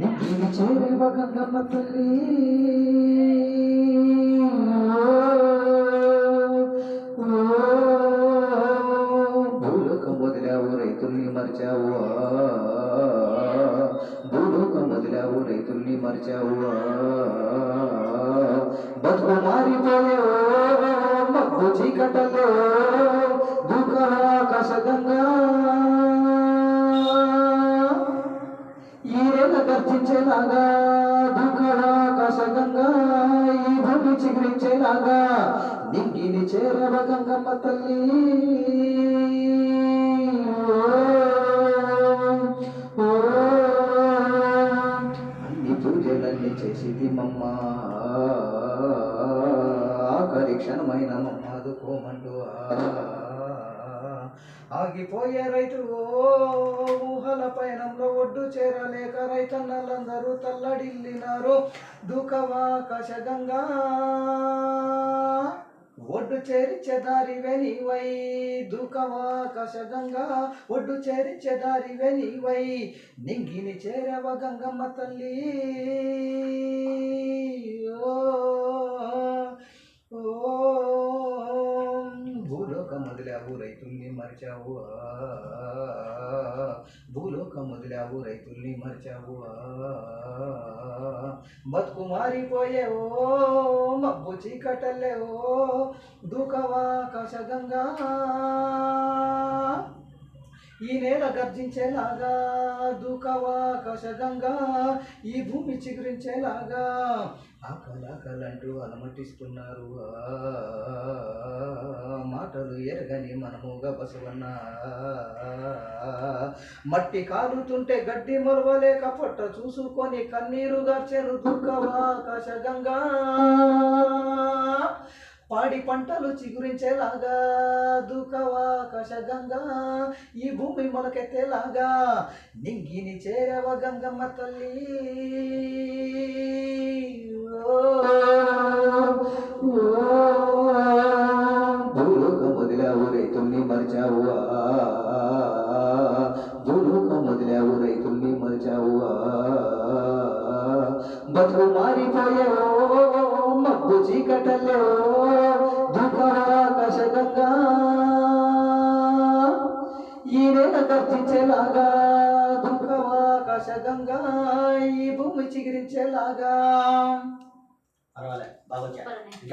నిన్ను చేరేవ గంగమ్మ తల్లి భూలోకం వదిలావు రైతుల్ని మరిచావు? భూలోకం వదిలావు రైతుల్ని మరిచావు? బతుకు మారిపోయావు మబ్బు చీకటలో దుఃఖాకాశగంగా ఈరేల గర్జించేలాగా దుఃఖాకాశగంగా ఈ భూమి చిగురించేలాగా నింగిని చేరవ గంగమ్మ తల్లి అన్ని పూజలన్నీ చేసింది మమ్మ ఆఖరి క్షణమైన మమ్మ ఆదుకోమంటూ ఆగిపోయే రైతు ఊహల పయనంలో ఒడ్డు చేరలే. చేరలేక రైతన్నలందరూ తల్లడిల్లినారు. దుఃఖవాకాశగంగా ఒడ్డు చేరిచ్చే దారి వెనివై. గంగా ఒడ్డు చేరిచ్చే దారి వెనివై. నింగిని చేరవ గంగమ్మ తల్లి. ఓ భూలోకం వదిలావు రైతుల్ని మరిచావు. భూలోకం వదిలావు రైతుల్ని మరిచావు. బతుకు మారిపోయేవో మబ్బు చీకటల్లేవో దూకవా కషగంగా ఈ నేల గర్జించేలాగా దూకవా కషగంగా ఈ భూమి చిగురించేలాగా ఆకలాకలంటూ అలమటిస్తున్నారు. ఆ, ఎరగని మనముగా బసవన్న. మట్టి కాలుతుంటే గడ్డి మొలవలేక పొట్ట చూసుకొని కన్నీరు గార్చెను దుఃఖవాకాశగంగా పాడి పంటలు చిగురించేలాగా దుఃఖవాకాశగంగా ఈ భూమి మొలకెత్తేలాగా నింగిని చేరవ గంగమ్మ తల్లి. రైతుల్ని మరిచావు భూలోకం వదిలావు రైతుల్ని మరిచావు బతుకు మారిపోయావు మబ్బు చీకటల్లో దుఃఖాకాశగంగా ఈ నేల గర్జించేలాగా దుఃఖవాకాశగంగా ఈ భూమి చిగిరించేలాగా